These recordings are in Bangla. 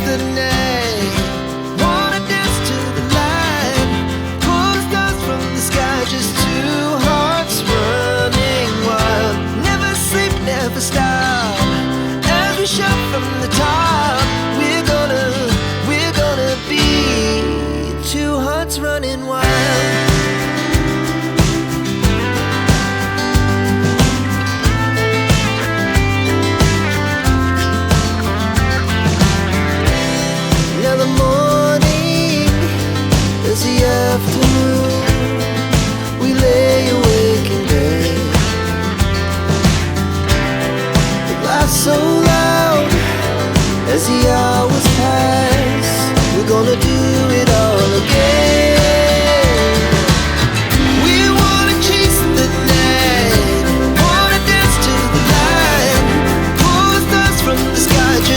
the name.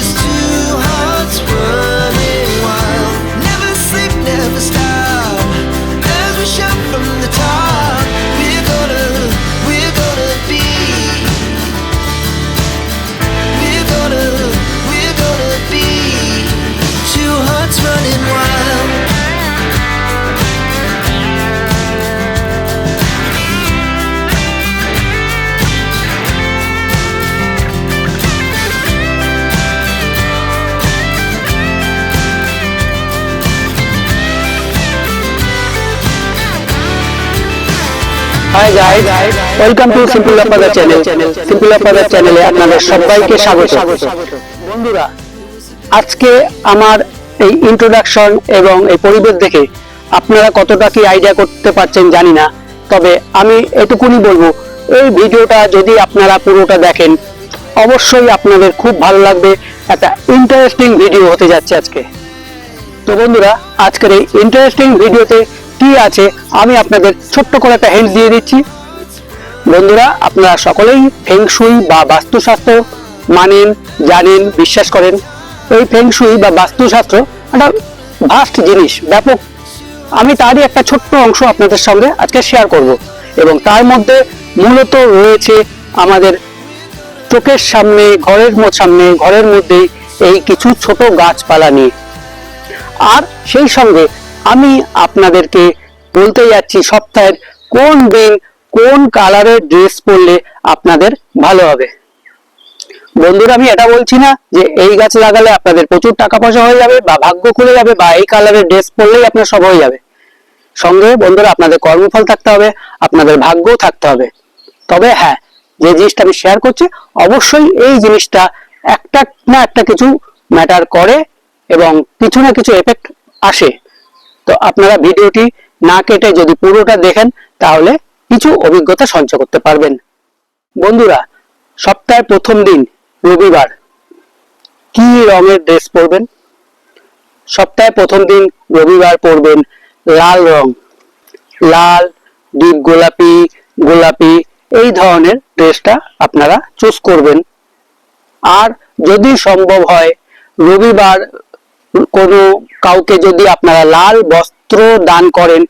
is too hi guys welcome to simple আপাদার channel simple আপাদার চ্যানেলে আপনাদের সবাইকে স্বাগত। বন্ধুরা, আজকে আমার এই ইন্ট্রোডাকশন এবং এই পরিবেশ দেখে আপনারা কতটা কি আইডিয়া করতে পারছেন জানি না। তবে আমি এটুকুনি বলব, এই ভিডিওটা যদি আপনারা পুরোটা দেখেন, অবশ্যই আপনাদের খুব ভালো লাগবে। একটা ইন্টারেস্টিং ভিডিও হতে যাচ্ছে আজকে। তো বন্ধুরা, আজকের এই ইন্টারেস্টিং ভিডিওতে কি আছে, আমি আপনাদের ছোট্ট করে একটা হেল্প দিয়ে দিচ্ছি। বন্ধুরা, আপনারা সকলেই ফেংশুই বা বাস্তুশাস্ত্র মানেন, জানেন, বিশ্বাস করেন। এই ফেংশুই বা বাস্তুশাস্ত্র একটা ভাস্ট জিনিস, ব্যাপক। আমি তারই একটা ছোট্ট অংশ আপনাদের সঙ্গে আজকে শেয়ার করব। এবং তার মধ্যে মূলত রয়েছে আমাদের চোখের সামনে, ঘরের সামনে, ঘরের মধ্যে এই কিছু ছোট গাছপালা নিয়ে। আর সেই সঙ্গে আমি আপনাদেরকে বলতে যাচ্ছি সপ্তাহের কোন দিন কোন কালারের ড্রেস পরলে আপনাদের ভালো হবে। বন্ধুরা, আমি এটা বলছি না যে এই গাছ লাগালে আপনাদের প্রচুর টাকা পয়সা হয়ে যাবে বা ভাগ্য খুলে যাবে বা এই কালারের ড্রেস পরলেই আপনার সব হয়ে যাবে। সঙ্গে বন্ধুরা, আপনাদের কর্মফল থাকতে হবে, আপনাদের ভাগ্যও থাকতে হবে। তবে হ্যাঁ যে জিনিসটা আমি শেয়ার করছি, অবশ্যই এই জিনিসটা একটা না একটা কিছু ম্যাটার করে এবং কিছু না কিছু এফেক্ট আসে। তো আপনারা ভিডিওটি না কেটে যদি পুরোটা দেখেন, তাহলে কিছু অভিজ্ঞতা সঞ্চয় করতে পারবেন। বন্ধুরা, সপ্তাহের প্রথম দিন, রবিবার, কি রঙের ড্রেস পরবেন? সপ্তাহে প্রথম দিন, রবিবার পরবেন লাল রং, লাল, ডিপ গোলাপি গোলাপি, এই ধরনের ড্রেসটা আপনারা চুজ করবেন। আর যদি সম্ভব হয়, রবিবার কোনো কাউকে যদি আপনারা লাল বস্ত্র দান করেন,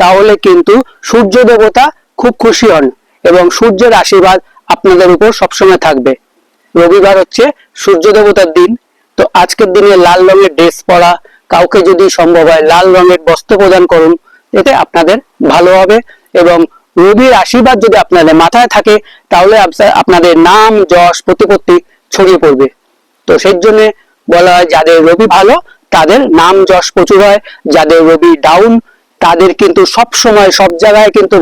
তাহলে কিন্তু সূর্য দেবতা খুব খুশি হন এবং সূর্যের আশীর্বাদ আপনাদের উপর সবসময় থাকবে। রবিবার হচ্ছে সূর্য দেবতার দিন, তো আজকের দিনে লাল রঙের ড্রেস পরা, কাউকে যদি সম্ভব হয় লাল রঙের বস্ত্র প্রদান করুন, এতে আপনাদের ভালো হবে এবং রবির আশীর্বাদ যদি আপনাদের মাথায় থাকে, তাহলে আপনাদের নাম, যশ, প্রতিপত্তি ছড়িয়ে পড়বে। তো সেই জন্য বলা হয় যাদের রবি ভালো, তাদের নাম যশ প্রচুর হয়। যাদের রবি ডাউন তাদের কিন্তু সব সময়, সব জায়গায় কিন্তু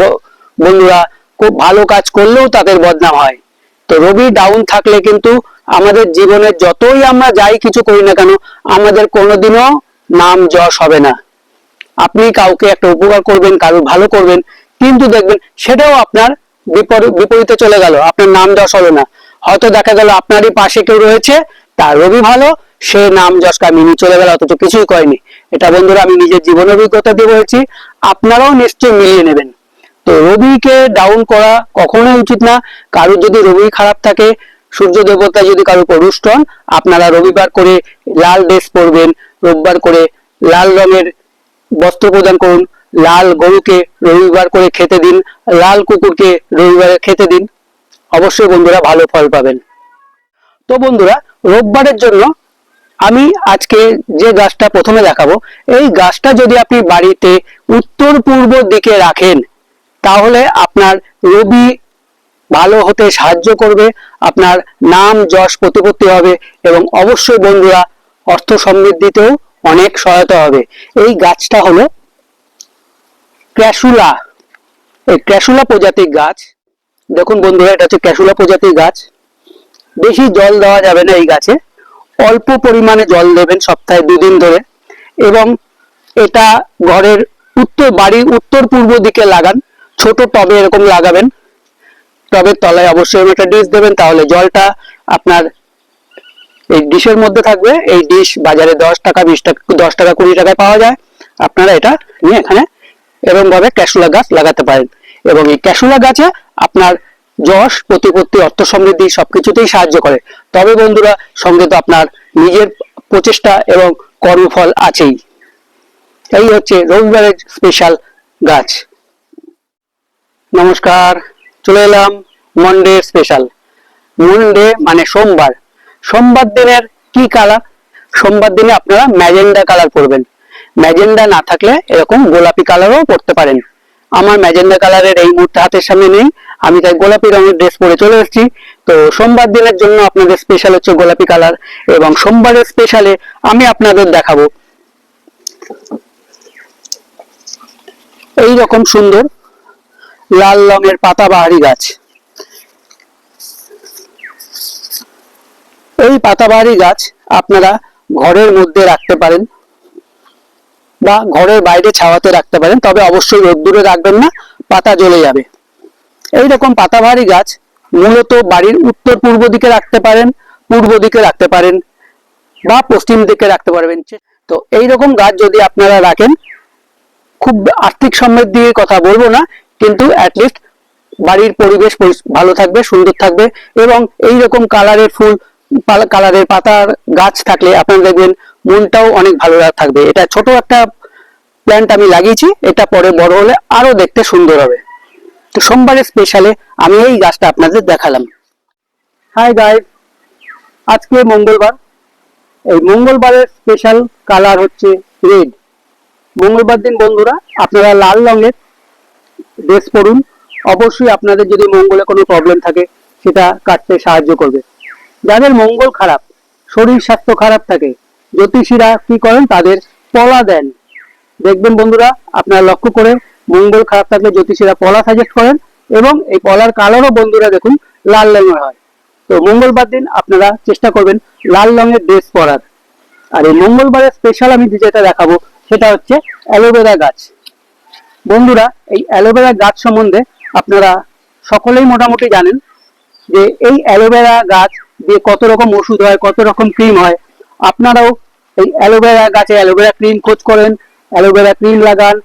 বন্ধুরা খুব ভালো কাজ করলেও তাদের বদনাম হয়। তো রবি ডাউন থাকলে কিন্তু আমাদের জীবনে যতই আমরা যাই কিছু করি না কেন, আমাদের কোনোদিনও নাম যশ হবে না। আপনি কাউকে একটা উপকার করবেন, কারোর ভালো করবেন, কিন্তু দেখবেন সেটাও আপনার বিপরী- বিপরীতে চলে গেল, আপনার নাম যশ হলো না। হয়তো দেখা গেল আপনারই পাশে কেউ রয়েছে, তার রবি ভালো সে নাম যশ কামিনী চলে গেল, অথচ কিছুই করেনি। এটা বন্ধুরা আমি নিজের জীবন অভিজ্ঞতা দিয়ে বলছি, আপনারাও নিশ্চয়ই মিলিয়ে নেবেন। তো রবিকে ডাউন করা কখনোই উচিত না। কারোর যদি রবি খারাপ থাকে, সূর্য দেবতা যদি কারোর উপর রুষ্ট হন, আপনারা রবিবার করে লাল ড্রেস পরবেন, রোববার করে লাল রঙের বস্ত্র প্রদান করুন, লাল গরুকে রবিবার করে খেতে দিন, লাল কুকুরকে রবিবারে খেতে দিন। অবশ্যই বন্ধুরা ভালো ফল পাবেন। তো বন্ধুরা, রোববারের জন্য আমি আজকে যে গাছটা প্রথমে দেখাবো, এই গাছটা যদি আপনি বাড়িতে উত্তর পূর্ব দিকে রাখেন, তাহলে আপনার রবি ভালো হতে সাহায্য করবে, আপনার নাম যশ প্রতিপত্তি হবে এবং অবশ্যই বন্ধুরা অর্থ সমৃদ্ধিতেও অনেক সহায়তা হবে। এই গাছটা হলো ক্র্যাসুলা এই ক্র্যাসুলা প্রজাতির গাছ। দেখুন বন্ধুরা, এটা হচ্ছে ক্র্যাসুলা প্রজাতির গাছ। বেশি জল দেওয়া যাবে না এই গাছে। অল্প পরিমাণে জল দেবেন সপ্তাহে দুদিন ধরে এবং এটা ঘরের উত্তর, বাড়ির উত্তর পূর্ব দিকে লাগান। ছোট টবে এরকম লাগাবেন। টবের তলায় অবশ্যই একটা ডিশ দেবেন, তাহলে জলটা আপনার এই ডিশের মধ্যে থাকবে। এই ডিশ বাজারে দশ টাকা, বিশ টাকা, দশ টাকা, কুড়ি টাকায় পাওয়া যায়। আপনারা এটা নিয়ে এখানে এরকম ভাবে ক্যাশুলা গাছ লাগাতে পারেন। এবং এই ক্যাশুলা গাছে আপনার যশ, প্রতিপত্তি, অর্থ সমৃদ্ধি সবকিছুতেই সাহায্য করে। তবে বন্ধুরা, সঙ্গে তো আপনার নিজের প্রচেষ্টা এবং কর্মফল আছেই। এই হচ্ছে রবিবারের স্পেশাল গাছ। নমস্কার, চলে এলাম মন্ডে স্পেশাল মন্ডে মানে সোমবার। সোমবার দিনের কি কালার সোমবার দিনে আপনারা ম্যাজেন্ডা কালার পরবেন। ম্যাজেন্ডা না থাকলে এরকম গোলাপি কালারও পরতে পারেন। আমার ম্যাজেন্ডা কালারের এই মুহূর্তে হাতের সামনে নেই। আমি তাই গোলাপি রঙের ড্রেস পরে চলে এসেছি। তো সোমবার দিনের জন্য আপনাদের স্পেশাল হচ্ছে গোলাপি কালার এবং সোমবারের স্পেশালে আমি আপনাদের দেখাবো। এই রকম সুন্দর লাল রঙের পাতাবাহারি গাছ। এই পাতাবাহারি গাছ আপনারা ঘরের মধ্যে রাখতে পারেন। বা ঘরের বাইরে ছাওয়াতে রাখতে পারেন, তবে অবশ্যই রোদ্দুরে রাখবেন না, পাতা জ্বলে যাবে। এই রকম পাতাবাহারি গাছ মূলত বাড়ির উত্তর পূর্ব দিকে রাখতে পারেন, পূর্ব দিকে রাখতে পারেন বা পশ্চিম দিকে রাখতে পারবেন। তো এই রকম গাছ যদি আপনারা রাখেন, খুব আর্থিক সমৃদ্ধির কথা বলব না, কিন্তু অ্যাটলিস্ট বাড়ির পরিবেশ ভালো থাকবে, সুন্দর থাকবে এবং এই রকম কালারের ফুল কালারের পাতার গাছ থাকলে আপনারা দেখবেন মনটাও অনেক ভালো থাকবে। এটা ছোট একটা প্ল্যান্ট আমি লাগিয়েছি, এটা পরে বড় হলে আরও দেখতে সুন্দর হবে। তো সোমবারের স্পেশালে আমি এই গাছটা আপনাদের দেখালাম। হাই গাইড আজকে মঙ্গলবার। এই মঙ্গলবারের স্পেশাল কালার হচ্ছে রেড মঙ্গলবার দিন বন্ধুরা, আপনারা লাল রঙের ড্রেস পরুন। অবশ্যই আপনাদের যদি মঙ্গলে কোনো প্রবলেম থাকে, সেটা কাটতে সাহায্য করবে। যাদের মঙ্গল খারাপ, শরীর স্বাস্থ্য খারাপ থাকে জ্যোতিষীরা কি করেন? তাদের পলা দেন। দেখবেন বন্ধুরা, আপনারা লক্ষ্য করে মঙ্গল খারাপ থাকলে জ্যোতিষীরা পলা সাজেস্ট করেন এবং এই পলার কালারও বন্ধুরা দেখুন, লাল রঙের হয়। তো মঙ্গলবার দিন আপনারা চেষ্টা করবেন লাল রঙের ড্রেস পরার। আর এই মঙ্গলবারের স্পেশাল আমি যেটা দেখাবো, সেটা হচ্ছে অ্যালোভেরা গাছ। বন্ধুরা, এই অ্যালোভেরা গাছ সম্বন্ধে আপনারা সকলেই মোটামুটি জানেন যে এই অ্যালোভেরা গাছ দিয়ে কত রকম ওষুধ হয়, কত রকম ক্রিম হয় আপনারাও এই অ্যালোভেরা গাছে অ্যালোভেরা ক্রিম খোঁজ করেন, অ্যালোভেরা ক্রিম লাগান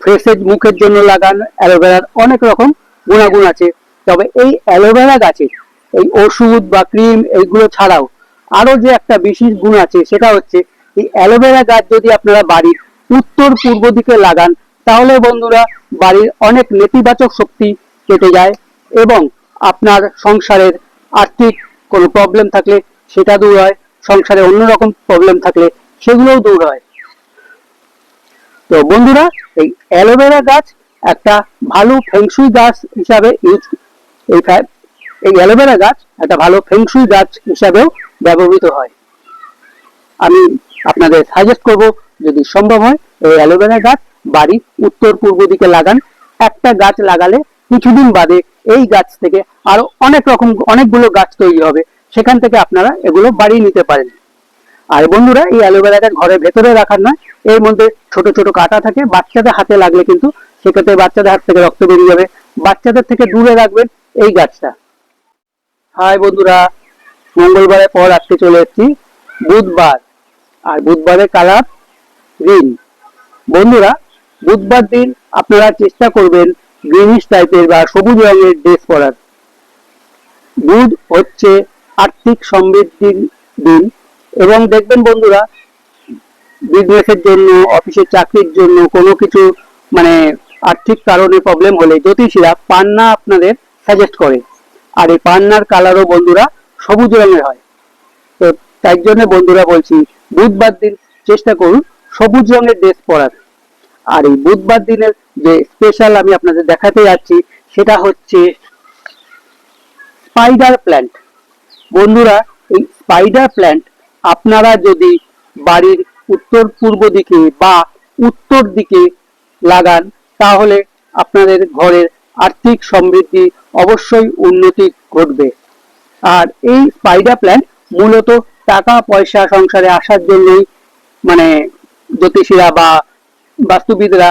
ফ্রেশের মুখের জন্য লাগান, অ্যালোভেরার অনেক রকম গুণাগুণ আছে। তবে এই অ্যালোভেরা গাছে এই ওষুধ বা ক্রিম এইগুলো ছাড়াও আরও যে একটা বিশেষ গুণ আছে সেটা হচ্ছে এই অ্যালোভেরা গাছ যদি আপনারা বাড়ির উত্তর পূর্ব দিকে লাগান, তাহলে বন্ধুরা বাড়ির অনেক নেতিবাচক শক্তি কেটে যায় এবং আপনার সংসারের আর্থিক কোনো প্রবলেম থাকলে সেটা দূর হয়। সংসারে অন্যরকম প্রবলেম থাকলে সেগুলোও দূর হয়। তো বন্ধুরা, এই অ্যালোভেরা গাছ একটা ভালো ফেংশুই গাছ হিসাবে ইউজ এই অ্যালোভেরা গাছ একটা ভালো ফেংশুই গাছ হিসাবেও ব্যবহৃত হয়। আমি আপনাদের সাজেস্ট করব, যদি সম্ভব হয়, এই অ্যালোভেরা গাছ বাড়ি উত্তর পূর্ব দিকে লাগান। একটা গাছ লাগালে কিছুদিন বাদে এই গাছ থেকে আরও অনেক রকম, অনেকগুলো গাছ তৈরি হবে। সেখান থেকে আপনারা এগুলো বাড়িয়ে নিতে পারেন। আর বন্ধুরা, এই অ্যালোভেরা গাছ ঘরের ভেতরে রাখার নয়, এর মধ্যে ছোট ছোট কাটা থাকে, বাচ্চাদের হাতে লাগলে কিন্তু সেক্ষেত্রে বাচ্চাদের হাত থেকে রক্ত বেরিয়ে যাবে। বাচ্চাদের থেকে দূরে রাখবেন এই গাছটা। হাই বন্ধুরা, মঙ্গলবারের পর আজকে চলে এসেছি বুধবার। আর বুধবারের কালার গ্রিন। বন্ধুরা, বুধবার দিন আপনারা চেষ্টা করবেন গ্রিনিশ টাইপের বা সবুজ রঙের ড্রেস পরার। বুধ হচ্ছে আর্থিক সমৃদ্ধির দিন। এবং দেখবেন বন্ধুরা বিজনেসের জন্য অফিসের চাকরির জন্য কোনো কিছু মানে আর্থিক কারণে প্রবলেম হলে জ্যোতিষীরা পান্না আপনাদের সাজেস্ট করে। আর এই পান্নার কালারও বন্ধুরা সবুজ রঙের হয়। তো তাই জন্য বন্ধুরা বলছি, বুধবার দিন চেষ্টা করুন সবুজ রঙের ড্রেস পরার। আর এই বুধবার দিনের যে স্পেশাল আমি আপনাদের দেখাতে যাচ্ছি, সেটা হচ্ছে স্পাইডার প্ল্যান্ট বন্ধুরা, এই স্পাইডার প্ল্যান্ট আপনারা যদি বাড়ির উত্তর পূর্ব দিকে বা উত্তর দিকে লাগান, তাহলে আপনাদের ঘরের আর্থিক সমৃদ্ধি অবশ্যই উন্নতি ঘটবে। আর এই স্পাইডার প্ল্যান্ট মূলত টাকা পয়সা সংসারে আসার জন্যই মানে জ্যোতিষীরা বা বাস্তুবিদরা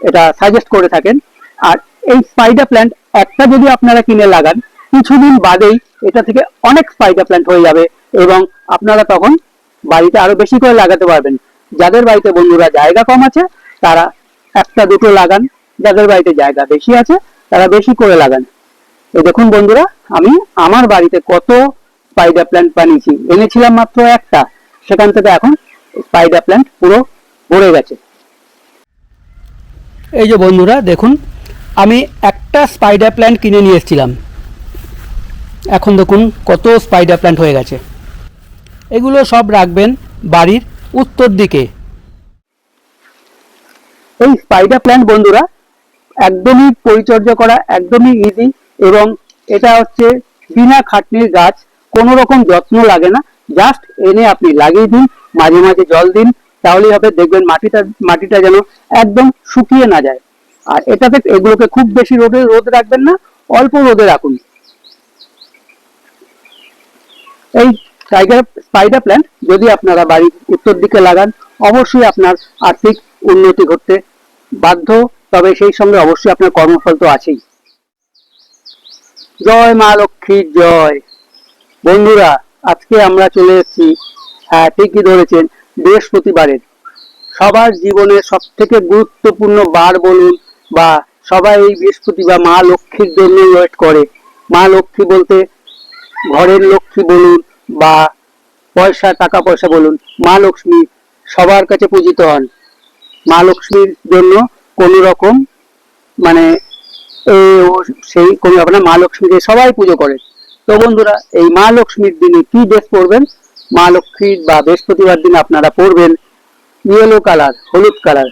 এটা সাজেস্ট করে থাকেন। আর এই স্পাইডার প্ল্যান্ট একটা যদি আপনারা কিনে লাগান, কিছুদিন বাদেই এটা থেকে অনেক স্পাইডার প্ল্যান্ট হয়ে যাবে এবং আপনারা তখন বাড়িতে আরও বেশি করে লাগাতে পারবেন। যাদের বাড়িতে বন্ধুরা জায়গা কম আছে, তারা একটা, দুটো লাগান। যাদের বাড়িতে জায়গা বেশি আছে, তারা বেশি করে লাগান। এই দেখুন বন্ধুরা, আমি আমার বাড়িতে কত স্পাইডার প্ল্যান্ট বানিয়েছি। এনেছিলাম মাত্র একটা। সেখান থেকে এখন স্পাইডার প্ল্যান্ট পুরো ভরে গেছে। এই যে বন্ধুরা, দেখুন, আমি একটা স্পাইডার প্ল্যান্ট কিনে নিয়ে এসেছিলাম। এখন দেখুন কত স্পাইডার প্ল্যান্ট হয়ে গেছে। এগুলো সব রাখবেন বাড়ির উত্তর দিকে। এই স্পাইডার প্ল্যান্ট বন্ধুরা, একদমই পরিচর্যা করা, একদমই ইজি এবং এটা হচ্ছে বিনা খাটনির গাছ, কোনো রকম যত্ন লাগে না। জাস্ট এনে আপনি লাগিয়ে দিন, মাঝে মাঝে জল দিন, তাহলেই হবে, দেখবেন মাটিটা মাটিটা যেন একদম শুকিয়ে না যায়। আর এটাতে এগুলোকে খুব বেশি রোদে, রোদ রাখবেন না, অল্প রোদে রাখুন। এই টাইগার স্পাইডার প্ল্যান্ট যদি আপনারা বাড়ির উত্তর দিকে লাগান, অবশ্যই আপনার আর্থিক উন্নতি ঘটতে বাধ্য। তবে সেই সঙ্গে অবশ্যই আপনার কর্মফল তো আছেই। জয় মা লক্ষ্মীর জয়। বন্ধুরা, আজকে আমরা চলে এসেছি হ্যাঁ ঠিকই ধরেছেন, বৃহস্পতিবারের। সবার জীবনে সব থেকে গুরুত্বপূর্ণ বার বলুন বা সবাই এই বৃহস্পতি বা মা লক্ষ্মীর জন্য ওয়েট করে। মা লক্ষ্মী বলতে ঘরের লক্ষ্মী বলুন বা পয়সা, টাকা পয়সা বলুন, মা লক্ষ্মী সবার কাছে পূজিত হন। মা লক্ষ্মীর জন্য কোনো রকম মানে সেই কোনো না, মা লক্ষ্মীকে সবাই পুজো করে। তো বন্ধুরা, এই মা লক্ষ্মীর দিনে কি ড্রেস পরবেন মা লক্ষ্মীর বা বৃহস্পতিবার দিন আপনারা পরবেন ইয়েলো কালার, হলুদ কালার।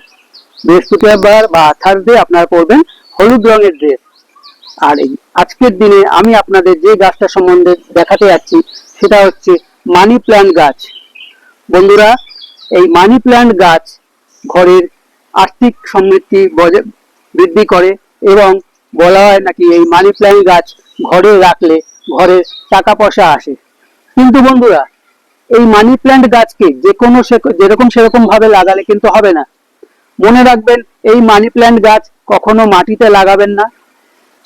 বৃহস্পতিবার বা থার্সডে আপনারা পরবেন হলুদ রঙের ড্রেস। আর এই আজকের দিনে আমি আপনাদের যে গাছটা সম্বন্ধে দেখাতে যাচ্ছি, সেটা হচ্ছে মানি প্ল্যান্ট গাছ। বন্ধুরা, এই মানি প্ল্যান্ট গাছ ঘরের আর্থিক সমৃদ্ধি বৃদ্ধি করে এবং বলা হয় নাকি এই মানি প্ল্যান্ট গাছ ঘরে রাখলে ঘরে টাকা পয়সা আসে। কিন্তু বন্ধুরা, এই মানি প্ল্যান্ট গাছকে যে কোনো যেরকম সেরকম ভাবে লাগালে কিন্তু হবে না। মনে রাখবেন, এই মানি প্ল্যান্ট গাছ কখনো মাটিতে লাগাবেন না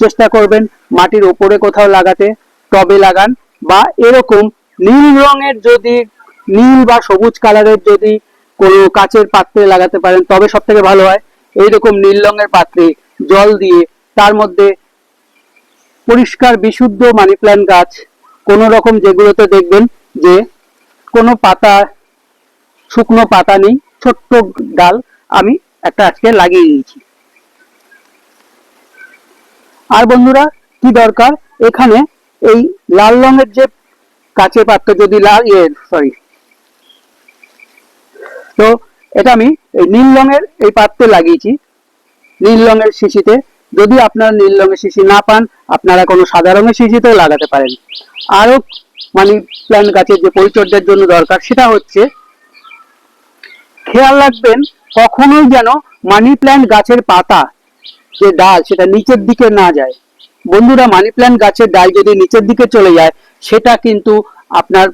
চেষ্টা করবেন মাটির ওপরে কোথাও লাগাতে, টবে লাগান বা এরকম নীল রঙের যদি, নীল বা সবুজ কালারের যদি কোনো কাচের পাত্রে লাগাতে পারেন, তবে সব থেকে ভালো হয় এইরকম নীল রঙের পাত্রে জল দিয়ে তার মধ্যে পরিষ্কার, বিশুদ্ধ মানি প্ল্যান্ট গাছ, কোনো রকম যেগুলোতে দেখবেন যে কোনো পাতা, শুকনো পাতা নেই, ছোট্ট ডাল আমি একটা আজকে লাগিয়ে দিয়েছি। আর বন্ধুরা, কি দরকার? এখানে এই লাল রঙের যে কাচের পাত্র, যদি লাল ইয়ে সরি তো এটা আমি এই নীল রঙের এই পাত্রে লাগিয়েছি, নীল রঙের শিশিতে। যদি আপনারা নীল রঙের শিশি না পান, আপনারা কোনো সাদা রঙের শিশিতেও লাগাতে পারেন। আরও মানি প্ল্যান্ট গাছের যে পরিচর্যার জন্য দরকার, সেটা হচ্ছে, খেয়াল রাখবেন কখনোই যেন মানি প্ল্যান্ট গাছের পাতা যে ডাল সেটা নিচের দিকে না যায়। বন্ধুরা মানি প্ল্যান্ট গাছের ডাল যদি নিচের দিকে চলে যায়, সেটা কিন্তু আপনার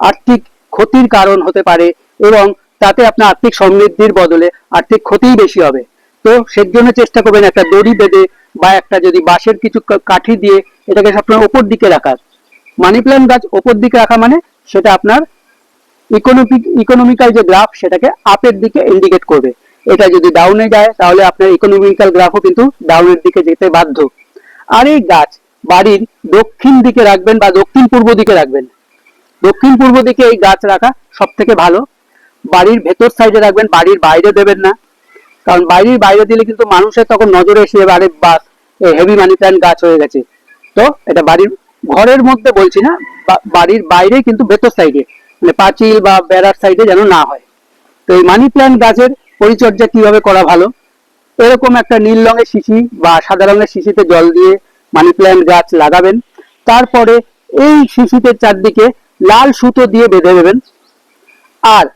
আর্থিক ক্ষতির কারণ হতে পারে এবং তাতে আপনার আর্থিক সমৃদ্ধির বদলে আর্থিক ক্ষতিই বেশি হবে। তো সের জন্য চেষ্টা করবেন একটা দড়ি বেঁধে বা একটা যদি বাঁশের কিছু কাঠি দিয়ে এটাকে আপনার ওপর দিকে রাখার। মানি প্ল্যান্ট গাছ ওপর দিকে রাখা মানে সেটা আপনার ইকোনমিক ইকোনমিক্যাল যে গ্রাফ সেটাকে আপের দিকে ইন্ডিকেট করবে। এটা যদি ডাউনে যায়, তাহলে আপনার ইকোনমিক্যাল গ্রাফও কিন্তু ডাউনের দিকে যেতে বাধ্য। আর এই গাছ বাড়ির দক্ষিণ দিকে রাখবেন বা দক্ষিণ পূর্ব দিকে রাখবেন। দক্ষিণ পূর্ব দিকে এই গাছ রাখা সব থেকে ভালো। বাড়ির ভেতর সাইডে রাখবেন, বাড়ির বাইরে দেবেন না। কারণ বাড়ির বাইরে দিলে কিন্তু মানুষের তখন নজরে এসে আরে বাস হেভি মানি প্ল্যান্ট গাছ হয়ে গেছে। তো এটা বাড়ির ঘরের মধ্যে বলছি না বাড়ির বাইরে কিন্তু ভেতর সাইডে মানে পাঁচিল বা বেড়ার সাইডে যেন না হয়। তো এই মানি প্ল্যান্ট গাছের পরিচর্যা কীভাবে করা ভালো? এরকম একটা নীল রঙের শিশি বা সাদা রঙের শিশিতে জল দিয়ে মানি প্ল্যান্ট গাছ লাগাবেন। তারপরে এই শিশিতে চারদিকে লাল সুতো দিয়ে বেঁধে দেবেন। আর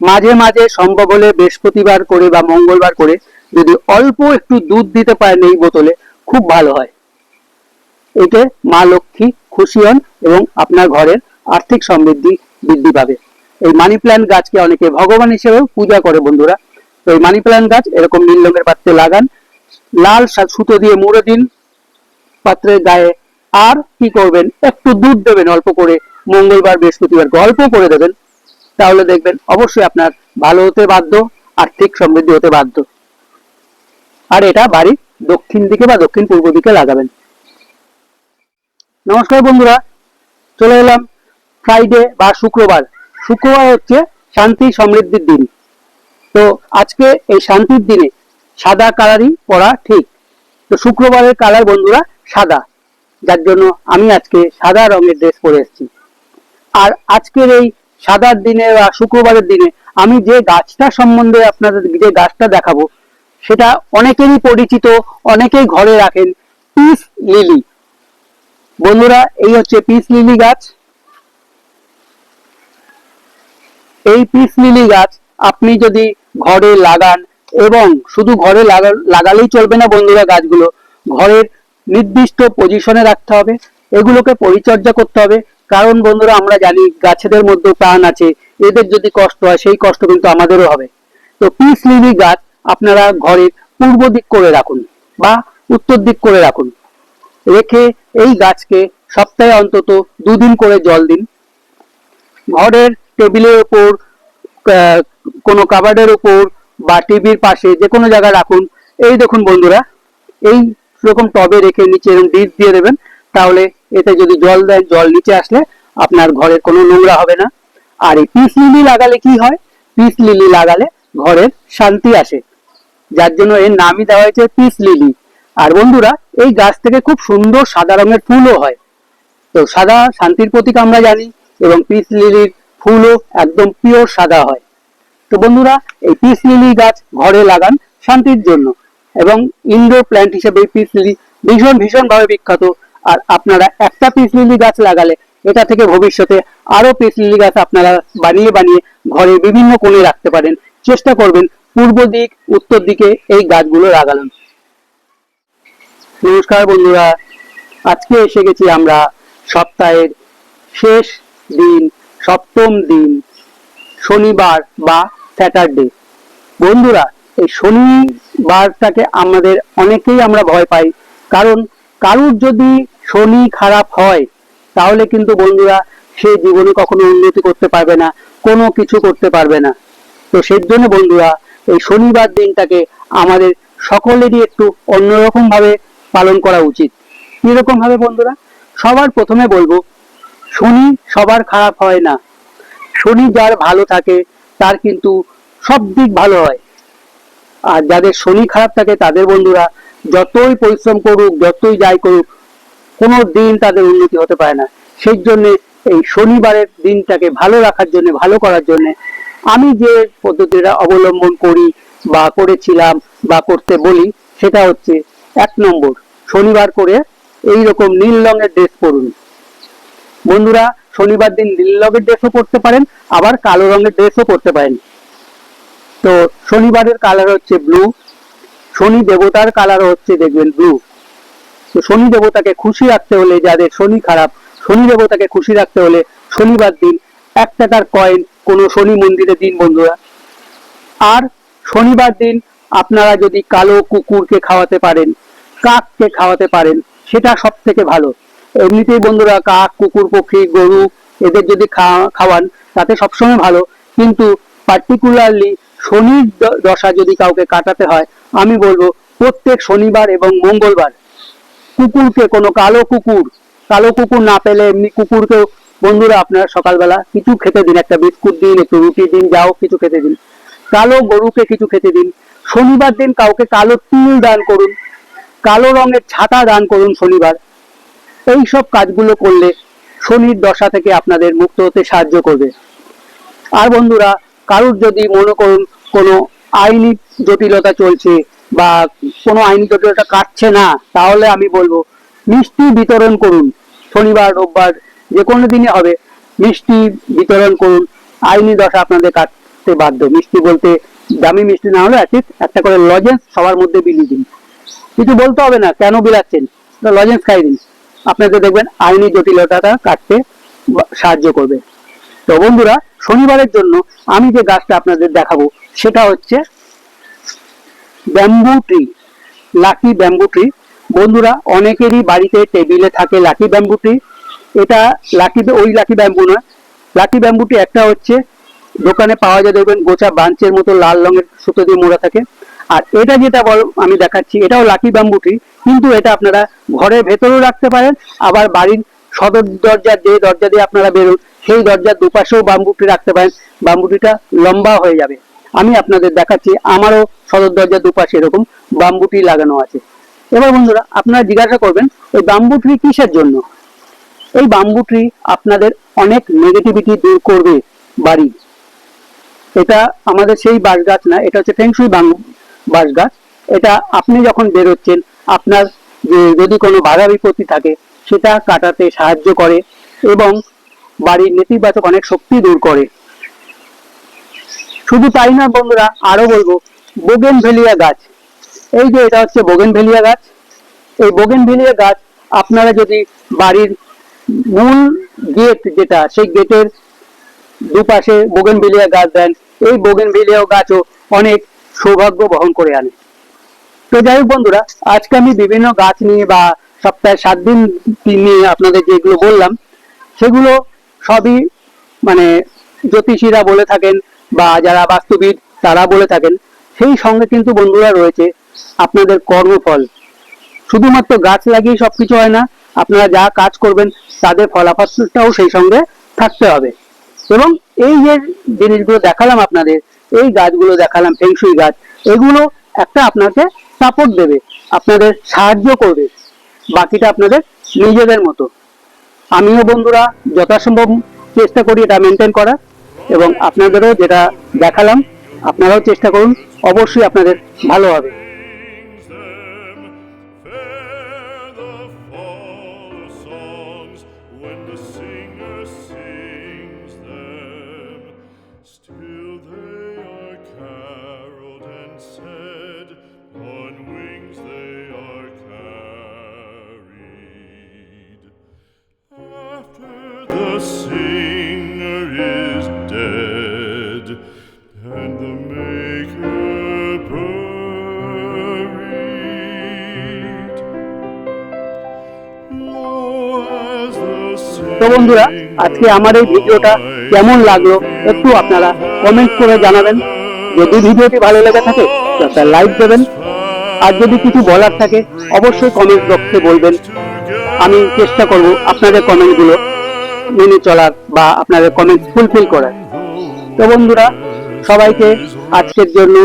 মাঝে মাঝে সম্ভব হলে বৃহস্পতিবার করে বা মঙ্গলবার করে যদি অল্প একটু দুধ দিতে পারেন এই বোতলে, খুব ভালো হয়। এতে মা লক্ষ্মী খুশি হন এবং আপনার ঘরের আর্থিক সমৃদ্ধি বৃদ্ধি পাবে। এই মানি প্ল্যান্ট গাছকে অনেকে ভগবান হিসেবেও পূজা করে বন্ধুরা। তো এই মানি প্ল্যান্ট গাছ, এরকম নীল রঙের পাত্রে লাগান। লাল সুতো দিয়ে মুড়ে দিন। পাত্রের গায়ে আর কি করবেন? একটু দুধ দেবেন অল্প করে। মঙ্গলবার বৃহস্পতিবার অল্প করে দেবেন। তাহলে দেখবেন অবশ্যই আপনার ভালো হতে বাধ্য, আর্থিক সমৃদ্ধি হতে বাধ্য। আর এটা বাড়ির দক্ষিণ দিকে বা দক্ষিণ পূর্ব দিকে লাগাবেন। নমস্কার বন্ধুরা, চলে এলাম ফ্রাইডে বা শুক্রবার। শুক্রবার হচ্ছে শান্তি সমৃদ্ধির দিন। তো আজকে এই শান্তির দিনে সাদা কালারই পরা ঠিক। তো শুক্রবারের কালার বন্ধুরা সাদা, যার জন্য আমি আজকে সাদা রঙের ড্রেস পরে এসেছি। আর আজকের এই সাদার দিনে বা শুক্রবারের দিনে আমি যে গাছটা সম্বন্ধে আপনাদের, যে গাছটা দেখাবো, সেটা অনেকেরই পরিচিত, অনেকেই ঘরে রাখেন, পিস লিলি। বন্ধুরা, এই হচ্ছে পিস লিলি গাছ। এই পিস লিলি গাছ আপনি যদি ঘরে লাগান এবং শুধু ঘরে লাগালেই চলবে না বন্ধুরা গাছগুলো। ঘরের নির্দিষ্ট পজিশনে রাখতে হবে এগুলোকে পরিচর্যা করতে হবে। কারণ বন্ধুরা আমরা জানি গাছেদের মধ্যে প্রাণ আছে এদের যদি কষ্ট হয় সেই কষ্ট কিন্তু আমাদেরও হবে। তো পিস লিলি গাছ আপনারা ঘরের পূর্ব দিক করে রাখুন বা উত্তর দিক করে রাখুন। রেখে এই গাছকে সপ্তাহে অন্তত দুদিন করে জল দিন। ঘরের টেবিলের আহ, কোনো কাবার্ডের উপর বা টিভির পাশে যে কোনো জায়গায় রাখুন। এই দেখুন বন্ধুরা, এই রকম টবে রেখে নিচে এরকম ডিপ দিয়ে দেবেন, তাহলে এতে যদি জল দেন জল নিচে আসলে আপনার ঘরের কোনো নোংরা হবে না। আর এই পিস লিলি লাগালে কি হয়? পিস লিলি লাগালে ঘরের শান্তি আসে। যার জন্য এর নামই দেওয়া হয়েছে পিস লিলি। আর বন্ধুরা, এই গাছ থেকে খুব সুন্দর সাদা রঙের ফুলও হয়। তো সাদা শান্তির প্রতীক আমরা জানি, এবং পিস লিলির ফুলও একদম পিওর সাদা হয়। তো বন্ধুরা, এই পিস লিলি গাছ ঘরে লাগান শান্তির জন্য এবং ইনডোর প্ল্যান্ট হিসেবে এই পিস লিলি ভীষণ ভীষণ ভাবে বিখ্যাত। আর আপনারা একটা পিস লিলি গাছ লাগালে এটা থেকে ভবিষ্যতে আরও পিস লিলি গাছ আপনারা বানিয়ে বানিয়ে ঘরে বিভিন্ন কোণে রাখতে পারেন। চেষ্টা করবেন পূর্ব দিক, উত্তর দিকে এই গাছগুলো লাগালেন নমস্কার বন্ধুরা, আজকে এসে গেছি আমরা সপ্তাহের শেষ দিন, সপ্তম দিন, শনিবার বা স্যাটারডে। বন্ধুরা, এই শনিবারটাকে আমাদের অনেকেই আমরা ভয় পাই। কারণ কারুর যদি শনি খারাপ হয়, তাহলে কিন্তু বন্ধুরা সে জীবনে কখনো উন্নতি করতে পারবে না, কোনো কিছু করতে পারবে না। তো সেই জন্য বন্ধুরা, এই শনিবার দিনটাকে আমাদের সকলেরই একটু অন্যরকম ভাবে পালন করা উচিত। কীরকম ভাবে বন্ধুরা? সবার প্রথমে বলব, শনি সবার খারাপ হয় না। শনি যার ভালো থাকে তার কিন্তু সব দিক ভালো হয়। আর যাদের শনি খারাপ থাকে, তাদের বন্ধুরা যতই পরিশ্রম করুক, যতই যাই করুক, কোনো দিন তাদের উন্নতি হতে পারে না। সেই জন্য এই শনিবারের দিনটাকে ভালো রাখার জন্য, ভালো করার জন্য আমি যে পদ্ধতিটা অবলম্বন করি বা করেছিলাম বা করতে বলি, সেটা হচ্ছে এক নম্বর, শনিবার করে এই রকম নীল রঙের ড্রেস পরুন। বন্ধুরা, শনিবার দিন নীল রঙের ড্রেসও পরতে পারেন, আবার কালো রঙের ড্রেসও পরতে পারেন। তো শনিবারের কালার হচ্ছে ব্লু শনি দেবতার কালার হচ্ছে দেখবেন ব্লু তো শনি দেবতাকে খুশি রাখতে হলে, যাদের শনি খারাপ, শনি দেবতাকে খুশি রাখতে হলে শনিবার দিন এক টাকার কয়েন কোনো শনি মন্দিরে দিন বন্ধুরা। আর শনিবার দিন আপনারা যদি কালো কুকুরকে খাওয়াতে পারেন, কাককে খাওয়াতে পারেন, সেটা সব থেকে ভালো। এমনিতেই বন্ধুরা কাক, কুকুর, পক্ষী, গরু এদের যদি খাওয়ান, তাতে সবসময় ভালো। কিন্তু পার্টিকুলারলি শনির দশা যদি কাউকে কাটাতে হয়, আমি বলব প্রত্যেক শনিবার এবং মঙ্গলবার কুকুরকে, কোনো কালো কুকুর কালো কুকুর না পেলে এমনি কুকুরকেও বন্ধুরা আপনারা সকালবেলা কিছু খেতে দিন, একটা বিস্কুট দিন, একটু রুটি দিন, যাও, কিছু খেতে দিন। কালো গরুকে কিছু খেতে দিন। শনিবার দিন কাউকে কালো তিল দান করুন, কালো রঙের ছাতা দান করুন শনিবার। এই সব কাজগুলো করলে শনির দশা থেকে আপনাদের মুক্ত হতে সাহায্য করবে। আর বন্ধুরা, কারুর যদি মনে করুন কোনো আইনি জটিলতা চলছে বা কোনো আইনি জটিলতা কাটছে না, তাহলে আমি বলব মিষ্টি বিতরণ করুন। শনিবার, রোববার যে কোনো দিনে হবে, মিষ্টি বিতরণ করুন। আইনি দশা আপনাদের কাটতে বাধ্য। মিষ্টি বলতে দামি মিষ্টি না হলে অ্যাটলিস্ট একটা করে লজেন্স সবার মধ্যে বিলিয়ে দিন। কিছু বলতে হবে না, কেন বিলাচ্ছেন? লজেন্স খাই দিন। আপনাদের দেখবেন আইনি জটিলতাটা কাটতে সাহায্য করবে। তো বন্ধুরা, শনিবারের জন্য আমি যে গাছটা আপনাদের দেখাবো, সেটা হচ্ছে bamboo tree lucky bamboo tree বন্ধুরা, অনেকেরই বাড়িতে টেবিলে থাকে লাকি ব্যাম্বু ট্রি এটা লাকি ওই লাকি ব্যাম্বু নয়। লাকি ব্যাম্বুটি একটা হচ্ছে, দোকানে পাওয়া যায় দেখবেন গোছা বাঞ্চের মতো লাল রঙের সুতো দিয়ে মোড়া থাকে। আর এটা যেটা বল, আমি দেখাচ্ছি, এটাও লাকি ব্যাম্বু ট্রি কিন্তু এটা আপনারা ঘরের ভেতরেও রাখতে পারেন, আবার বাড়ির সদর দরজার যে দরজা দিয়ে আপনারা বেরোন, সেই দরজার দুপাশেও বাম্বুটি রাখতে পারেন। বাম্বুটিটা লম্বা হয়ে যাবে। আমি আপনাদের দেখাচ্ছি, আমারও সদর দরজার দুপাশে এরকম বাম্বুটি লাগানো আছে। এবার বন্ধুরা, আপনারা জিজ্ঞাসা করবেন, এই বাম্বু ট্রি কিসের জন্য? এই বাম্বু ট্রি আপনাদের অনেক নেগেটিভিটি দূর করবে বাড়ি। এটা আমাদের সেই বাঁশ গাছ না, এটা হচ্ছে ফেংশুই বাঁশ গাছ এটা আপনি যখন বেরোচ্ছেন, আপনার যদি কোনো বাধা বিপত্তি থাকে, সেটা কাটাতে সাহায্য করে এবং বাড়ির নেতিবাচক অনেক শক্তি দূর করে। শুধু তাই না বন্ধুরা আরও বলব বোগেন ভেলিয়া গাছ। এই যে এটা হচ্ছে বোগেন ভেলিয়া গাছ। এই বোগেন ভেলিয়া গাছ আপনারা যদি বাড়ির মূল গেট যেটা, সেই গেটের দুপাশে বোগেনভিলিয়া গাছ দেন, এই বোগেনভিলিয়া গাছও অনেক সৌভাগ্য বহন করে আনে। তো যাই হোক বন্ধুরা, আজকে আমি বিভিন্ন গাছ নিয়ে বা সপ্তাহে সাত দিন নিয়ে আপনাদের যেগুলো বললাম, সেগুলো সবই মানে জ্যোতিষীরা বলে থাকেন বা যারা বাস্তুবিদ তারা বলে থাকেন। সেই সঙ্গে কিন্তু বন্ধুরা রয়েছে আপনাদের কর্মফল। শুধুমাত্র গাছ লাগিয়ে সবকিছু হয় না, আপনারা যা কাজ করবেন তাদের ফলাফলটাও সেই সঙ্গে থাকতে হবে। এবং এই যে জিনিসগুলো দেখালাম আপনাদের এই গাছগুলো দেখালাম ফেংশুই গাছ, এগুলো একটা আপনাকে সাপোর্ট দেবে, আপনাদের সাহায্য করবে, বাকিটা আপনাদের নিজেদের মতো। আমিও বন্ধুরা যথাসম্ভব চেষ্টা করি এটা মেনটেন করার, এবং আপনাদেরও যেটা দেখালাম, আপনারাও চেষ্টা করুন, অবশ্যই আপনাদের ভালো হবে। তো বন্ধুরা আজকে আমার এই ভিডিওটা কেমন লাগল একটু আপনারা কমেন্ট করে জানাবেন। যদি ভিডিওটি ভালো লেগে থাকে তো একটা লাইক দেবেন। আর যদি কিছু বলার থাকে অবশ্যই কমেন্ট বক্সে বলবেন। আমি চেষ্টা করব আপনাদের কমেন্টগুলো মেনে চলার বা আপনাদের কমেন্ট ফুলফিল করার। তো বন্ধুরা সবাইকে আজকের জন্য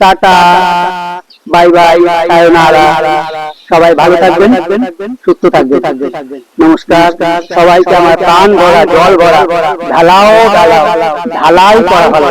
টাটা। বাই বাই সায়োনারা সবাই ভালো থাকবেন সুস্থ থাকবেন। নমস্কার সবাইকে আমার প্রাণ ভরা জল ভরা ঢালাও ঢালাও ঢালাই করা ভালো